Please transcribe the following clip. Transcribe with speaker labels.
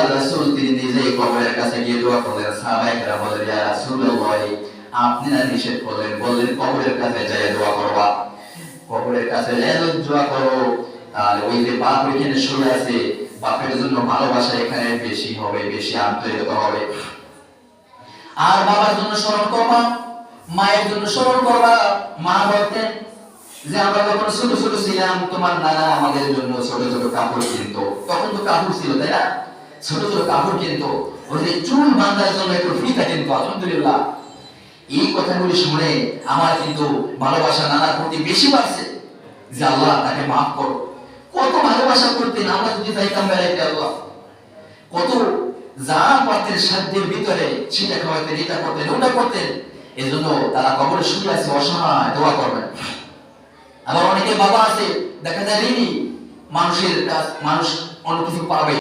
Speaker 1: আল্লাহ রাসূল, তিনি নিজেই কবরের কাছে গিয়ে দোয়া করলেন, সাহাবায়ে কেরাম বললেন, ইয়া রাসূলুল্লাহ, আপনি না নিষেধ করলেন? বললেন, কবরের কাছে যাই দোয়া করবা। কবরের কাছে যাই দোয়া করো। আর ওই যে বাপ এখানে শুয়ে আছে, বাপের জন্য ভালোবাসা এখানে বেশি হবে, বেশি আন্তরিকতা হবে। আর বাবার জন্য স্মরণ করবা, মায়ের জন্য স্মরণ করবা, মা বলতেন যে, আমরা যখন ছোট ছোট ছিলাম, তোমার নানা আমাদের জন্য ছোট ছোট কাপড় কিনতো। তখন তো কাপড় ছিল, তাই না? ছোট ছোট কাপড় কিনতো যে চুল বাঁধার জন্য একটু ফিতা কিনতো, আলহামদুলিল্লাহ। এই কথাগুলি শুনে আমার কিন্তু ভালোবাসা নানার প্রতি বেশি বাড়ছে। যে আল্লাহ তাকে মাফ করো কত ভালোবাসা করতেন আমরা যদি চাইতাম বেড়াইতে, আল্লাহ। কত যা পারতেন সাধ্যের ভিতরে সেটা খাওয়াতেন এটা করতেন, ওটা করতেন, এজন্য তারা কবরে শুয়ে আছে, অসহায়, দোয়া করবেন। আবার অনেকে বাবা আছে, দেখা যায় ঋণী মানুষের কাছ মানুষ অনেক কিছু পাবে।